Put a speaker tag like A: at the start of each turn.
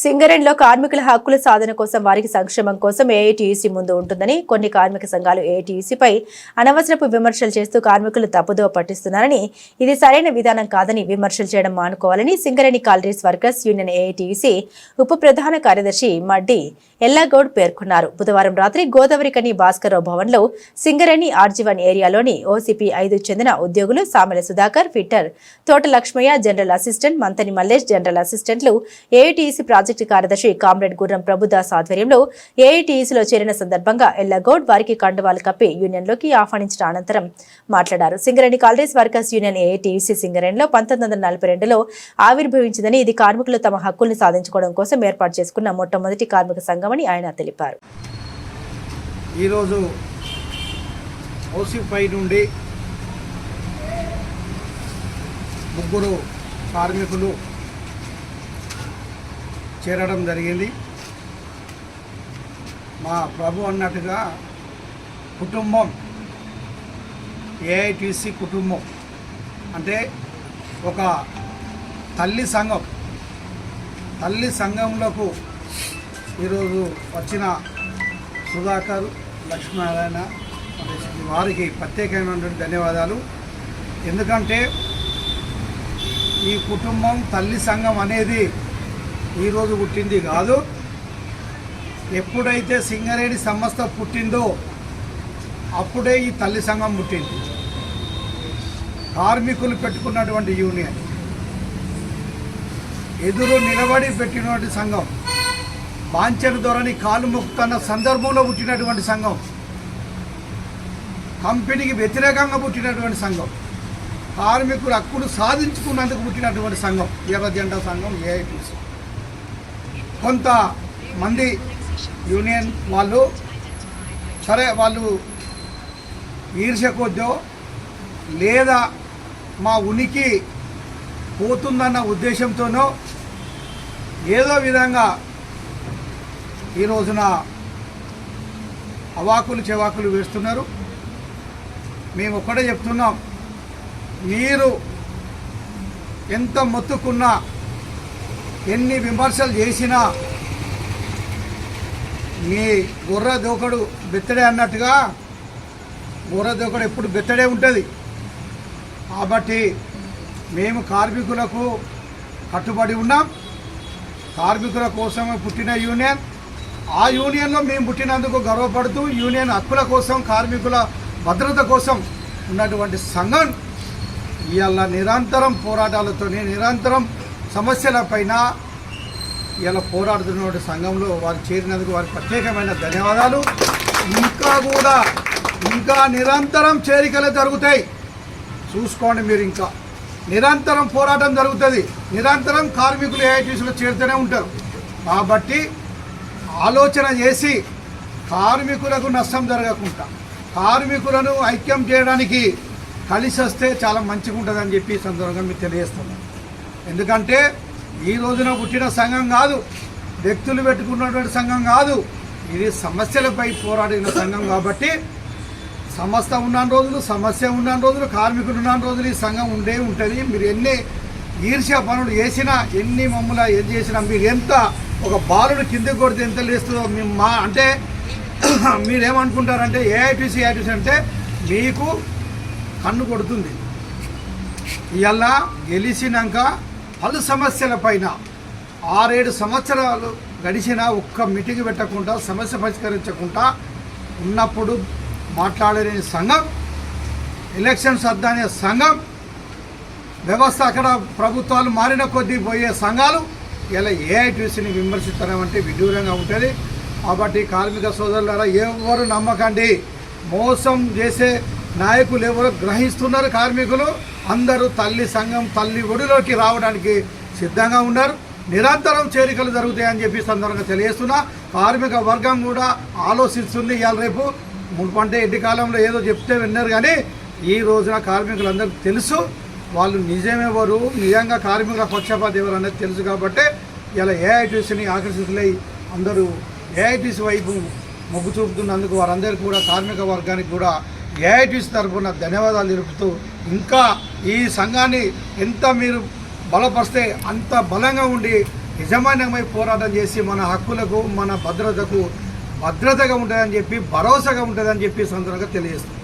A: సింగరేణిలో కార్మికుల హక్కుల సాధన కోసం వారికి సంక్షేమం కోసం ఏఐటీయూసీ ముందు ఉంటుందని కొన్ని కార్మిక సంఘాలు ఏఐటీయూసీపై అనవసరపు విమర్శలు చేస్తూ కార్మికులు తప్పుదో పట్టిస్తున్నారని ఇది సరైన విధానం కాదని విమర్శలు చేయడం మానుకోవాలని Singareni collieries workers union AITUC ఉప ప్రధాన కార్యదర్శి మడ్డి ఎల్లాగౌడ్ పేర్కొన్నారు. బుధవారం రాత్రి గోదావరికని భాస్కర్రావు భవన్లో సింగరేణి ఆర్జీవన్ ఏరియాలోని ఓసీపీ ఐదు చెందిన ఉద్యోగులు Samela Sudhakar fitter Thota Lakshmaiah general assistant Manthani Mallesh general అసిస్టెంట్లు ఏఐటీసీ ప్రాజెక్టు కార్యదర్శి కామ్రేడ్ గుర్రం ప్రభుదాస్ ఆధ్వర్యంలో ఏఐటీఈసీలో చేరిన సందర్భంగా ఎల్లగౌడ్ వారికి కండువాలు కప్పి యూనియన్లోకి ఆహ్వానించిన అనంతరం మాట్లాడారు. Singareni collieries workers union AITEC సింగరేణిలో పంతొమ్మిది వందల నలభై రెండులో ఆవిర్భవించిందని ఇది కార్మికులు తమ హక్కుల్ని సాధించుకోవడం కోసం ఏర్పాటు చేసుకున్న మొట్టమొదటి కార్మిక సంఘమని ఆయన తెలిపారు.
B: ఈరోజు నుండి ముగ్గురు కార్మికులు చేరడం జరిగింది. మా ప్రభు అన్నట్టుగా కుటుంబం ఏఐటీసీ కుటుంబం అంటే ఒక తల్లి సంఘం. తల్లి సంఘంలోకు ఈరోజు వచ్చిన సుధాకర్ లక్ష్మీనారాయణ వారికి ప్రత్యేకమైనటువంటి ధన్యవాదాలు. ఎందుకంటే ఈ కుటుంబం తల్లి సంఘం అనేది ఈరోజు పుట్టింది కాదు. ఎప్పుడైతే సింగరేణి సంస్థ పుట్టిందో అప్పుడే ఈ తల్లి సంఘం పుట్టింది. కార్మికులు పెట్టుకున్నటువంటి యూనియన్. ఎదురు నిలబడి పెట్టినటువంటి సంఘం. బాంచన ధోరణి కాలు మొక్కుతున్న సందర్భంలో పుట్టినటువంటి సంఘం. కంపెనీకి వ్యతిరేకంగా పుట్టినటువంటి సంఘం. కార్మికుల హక్కులు సాధించుకున్నందుకు పుట్టినటువంటి సంఘం. ఎర్ర జెండా సంఘం ఏఐటీసీ కొంత మంది యూనియన్ వాళ్ళు సరే వాళ్ళు ఈర్ష్య కొద్దో లేదా మా ఉనికి పోతుందన్న ఉద్దేశంతోనో ఏదో విధంగా ఈ రోజున అవాకులు చెవాకులు వేస్తున్నారు. మేము ఒక్కడే చెప్తున్నాం మీరు ఎంత మొత్తుకున్నా ఎన్ని విమర్శలు చేసినా మీ గుర్ర దూకడు బెత్తడే అన్నట్టుగా గుర్ర దూకడు ఎప్పుడు బెత్తడే ఉంటుంది. కాబట్టి మేము కార్మికులకు కట్టుబడి ఉన్నాం. కార్మికుల కోసమే పుట్టిన యూనియన్. ఆ యూనియన్లో మేము పుట్టినందుకు గర్వపడుతూ యూనియన్ హక్కుల కోసం కార్మికుల భద్రత కోసం ఉన్నటువంటి సంఘం ఇవాళ నిరంతరం పోరాటాలతోనే నిరంతరం సమస్యలపైన ఇలా పోరాడుతున్నటువంటి సంఘంలో వారు చేరినందుకు వారికి ప్రత్యేకమైన ధన్యవాదాలు. ఇంకా కూడా ఇంకా నిరంతరం చేరికలు జరుగుతాయి. చూసుకోండి మీరు ఇంకా. నిరంతరం పోరాటం జరుగుతుంది. నిరంతరం కార్మికులు ఏఐటీసీలో చేరుతూనే ఉంటారు. కాబట్టి ఆలోచన చేసి కార్మికులకు నష్టం జరగకుండా కార్మికులను ఐక్యం చేయడానికి కలిసి వస్తే చాలా మంచిగా ఉంటుందని చెప్పి సందర్భంగా మీకు తెలియజేస్తున్నాను. ఎందుకంటే ఈ రోజున పుట్టిన సంఘం కాదు వ్యక్తులు పెట్టుకున్నటువంటి సంఘం కాదు. ఇది సమస్యలపై పోరాడిన సంఘం కాబట్టి సమస్య ఉన్న రోజులు సమస్య ఉన్న రోజులు కార్మికులు ఉన్న రోజులు ఈ సంఘం ఉండే ఉంటుంది. మీరు ఎన్ని ఈర్ష్య పనులు చేసినా ఎన్ని మమ్మల్ని ఏం చేసినా మీరు ఎంత ఒక బాలుడు కిందకి కొడితే ఎంత లేస్తుందో మీ మా అంటే మీరేమనుకుంటారంటే ఏఐటీసీ ఏఐటీసీ అంటే మీకు కన్ను కొడుతుంది. ఇవల్ల గెలిచినాక పలు సమస్యల పైన ఆరేడు సంవత్సరాలు గడిచినా ఒక్క మీటింగ్ పెట్టకుండా సమస్య పరిష్కరించకుండా ఉన్నప్పుడు మాట్లాడలేని సంఘం ఎలక్షన్స్ అద్దనే సంఘం వ్యవస్థ అక్కడ ప్రభుత్వాలు మారిన కొద్దీ పోయే సంఘాలు ఇలా ఏఐటీసీని విమర్శిస్తారంటే విడ్డూరంగా ఉంటుంది. కాబట్టి కార్మిక సోదరులారా ఎవరు నమ్మకండి. మోసం చేసే నాయకులు ఎవరు గ్రహిస్తున్నారు కార్మికులు అందరూ తల్లి సంఘం తల్లి ఒడిలోకి రావడానికి సిద్ధంగా ఉన్నారు. నిరంతరం చేరికలు జరుగుతాయని చెప్పి సందర్భంగా తెలియజేస్తున్నా. కార్మిక వర్గం కూడా ఆలోచిస్తుంది ఇవాళ రేపు. మునుపంటే ఎడ్డి కాలంలో ఏదో చెప్తే విన్నారు కానీ ఈ రోజున కార్మికులందరికీ తెలుసు. వాళ్ళు నిజమెవరు నిజంగా కార్మికుల పక్షపాత ఎవరు అనేది తెలుసు కాబట్టి ఇలా ఏఐటీసీని ఆకర్షితులై అందరూ ఏఐటీసీ వైపు మొగ్గు చూపుతున్నందుకు వారందరికీ కూడా కార్మిక వర్గానికి కూడా ఏఐటీసీ తరఫున ధన్యవాదాలు తెలుపుతూ ఇంకా ఈ సంఘాన్ని ఎంత మీరు బలపరిస్తే అంత బలంగా ఉండి నిజమైనమై పోరాటం చేసి మన హక్కులకు మన భద్రతకు భద్రతగా ఉంటుందని చెప్పి భరోసాగా ఉంటుందని చెప్పి ఈ సందర్భంగా తెలియజేస్తుంది